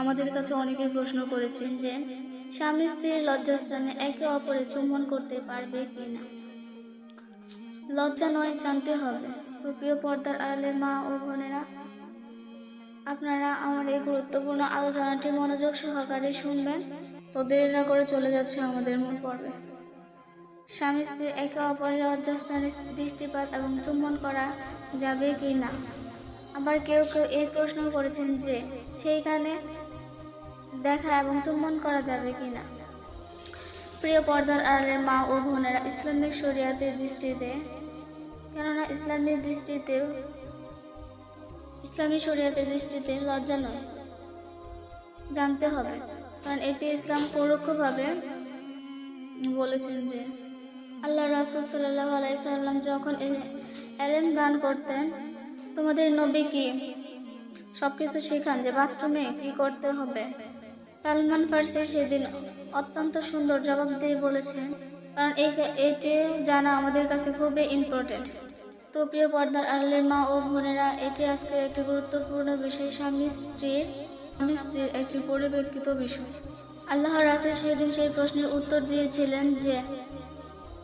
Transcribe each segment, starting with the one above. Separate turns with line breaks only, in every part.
আমাদের কাছে অনেকে প্রশ্ন করেছেন যে, স্বামী স্ত্রীর লজ্জাস্থানে একে অপরে চুম্বন করতে পারবে কি না লজ্জা নয়, জানতে হবে। তো প্রিয় পর্দার আড়ালের মা ও বোনেরা, আপনারা আমার এই গুরুত্বপূর্ণ আলোচনাটি মনোযোগ সহকারে শুনবেন। তো দেরি না করে চলে যাচ্ছে আমাদের মূল পর্বে। স্বামী স্ত্রী একে অপরের লজ্জাস্থানে দৃষ্টিপাত এবং চুম্বন করা যাবে কি না আবার কেউ কেউ এই প্রশ্ন করেছেন যে সেইখানে দেখা এবং চুম্বন করা যাবে কি না প্রিয় পর্দার আড়ালের মা ও বোনেরা ইসলামিক শরিয়াতের দৃষ্টিতে, কেননা ইসলামিক দৃষ্টিতে ইসলামী শরিয়াতের দৃষ্টিতে লজ্জা নয়। জানতে হবে, কারণ এটি ইসলাম পরোক্ষভাবে বলেছেন যে, আল্লাহ রাসুল সাল্লাহ আলাইসাল্লাম যখন এলেম দান করতেন তোমাদের নবী কি? সব কিছু শেখান যে বাথরুমে কি করতে হবে। সালমান ফার্সি সেদিন অত্যন্ত সুন্দর জবাব দিয়ে বলেছেন কারণ এটি জানা আমাদের কাছে খুবই ইম্পর্টেন্ট তো প্রিয় পর্দার আড়ালের মা ও বোনেরা, এটি আজকের একটি গুরুত্বপূর্ণ বিষয়। স্বামী স্ত্রীর স্বামী, স্ত্রীর একটি পরিপ্রেক্ষিত বিষয়। আল্লাহ রাসুল সেদিন সেই প্রশ্নের উত্তর দিয়েছিলেন যে,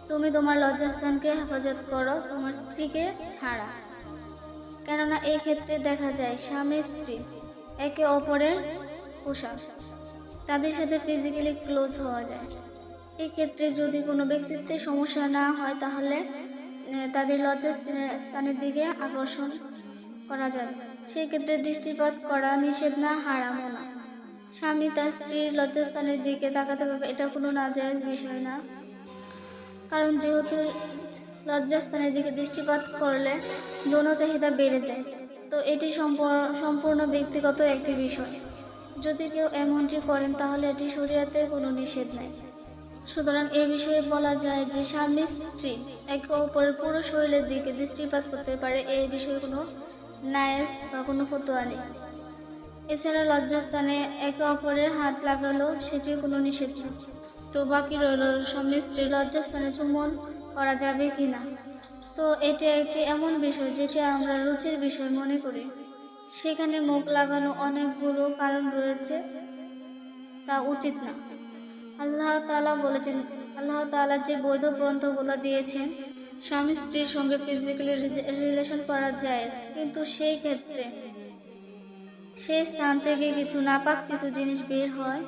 তুমি তোমার লজ্জাস্থানকে হেফাজত করো, তোমার স্ত্রীকে ছাড়া। কেননা এই ক্ষেত্রে দেখা যায় স্বামী স্ত্রী একে অপরের পোশাক তাদের সাথে ফিজিক্যালি ক্লোজ হওয়া যায়। এই ক্ষেত্রে যদি কোনো ব্যক্তিত্বের সমস্যা না হয়, তাহলে তাদের লজ্জা স্থানের দিকে আকর্ষণ করা যাবে। সেই ক্ষেত্রে দৃষ্টিপাত করা নিষেধ না, হারামও না। স্বামী তার স্ত্রীর লজ্জাস্থানের দিকে তাকাতে পারবে, এটা কোনো নাজায়জ বিষয় না। কারণ যেহেতু লজ্জাস্থানের দিকে দৃষ্টিপাত করলে যৌন চাহিদা বেড়ে যায়। তো এটি সম্পূর্ণ ব্যক্তিগত একটি বিষয়। যদি কেউ এমনটি করেন, তাহলে এটি শরীয়তে কোনো নিষেধ নেই। সুতরাং এ বিষয়ে বলা যায় যে, স্বামী স্ত্রী একে অপরের পুরো শরীরের দিকে দৃষ্টিপাত করতে পারে এই বিষয়ে কোনো নায়েস বা কোনো ফতোয়া নেই। এছাড়া লজ্জাস্থানে একে অপরের হাত লাগালো সেটি কোনো নিষেধ নেই। তো বাকি রইল স্বামী স্ত্রীর লজ্জাস্থানে চুম্বন করা যাবে কি না তো এটা একটি এমন বিষয় যেটা আমরা রুচির বিষয় মনে করি। সেখানে মুখ লাগানো অনেকগুলো কারণ রয়েছে তা উচিত না। আল্লাহ তালা বলেছেন, আল্লাহ তালা যে বৈধ গ্রন্থগুলো দিয়েছেন, স্বামী স্ত্রীর সঙ্গে ফিজিক্যালি রিলেশন করা যায় কিন্তু সেই ক্ষেত্রে সেই স্থান থেকে কিছু নাপাক কিছু জিনিস বের হয়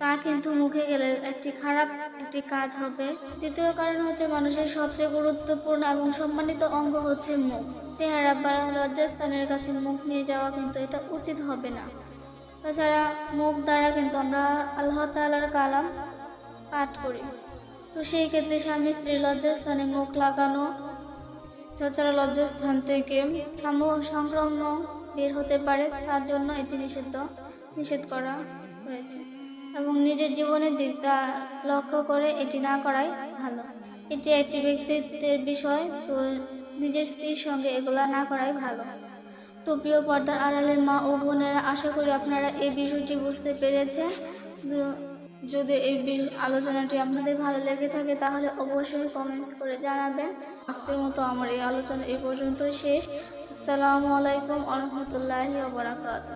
তা কিন্তু মুখে গেলে একটি খারাপ একটি কাজ হবে। তৃতীয় কারণ হচ্ছে মানুষের সবচেয়ে গুরুত্বপূর্ণ এবং সম্মানিত অঙ্গ হচ্ছে মুখ। চেহারা বা লজ্জাস্থানের কাছে মুখ নিয়ে যাওয়া কিন্তু এটা উচিত হবে না। তাছাড়া মুখ দ্বারা কিন্তু আমরা আল্লাহ তাআলার কালাম পাঠ করি। তো সেই ক্ষেত্রে স্বামী স্ত্রীর লজ্জাস্থানে মুখ লাগানো তাছাড়া লজ্জাস্থান থেকে সংক্রমণ বের হতে পারে, তার জন্য এটি নিষিদ্ধ, নিষেধ করা হয়েছে। এবং নিজের জীবনের দিকটা লক্ষ্য করে এটি না করাই ভালো। এটি একটি ব্যক্তিত্বের বিষয়, তো নিজের স্ত্রীর সঙ্গে এগুলা না করাই ভালো। তো প্রিয় পর্দার আড়ালের মা ও বোনেরা, আশা করি আপনারা এই বিষয়টি বুঝতে পেরেছেন। যদি এই আলোচনাটি আপনাদের ভালো লেগে থাকে, তাহলে অবশ্যই কমেন্টস করে জানাবেন। আজকের মতো আমার এই আলোচনা এই পর্যন্ত শেষ। আসসালামু আলাইকুম আ রহমতুল্লাহি ওয়া বারাকাতুহু।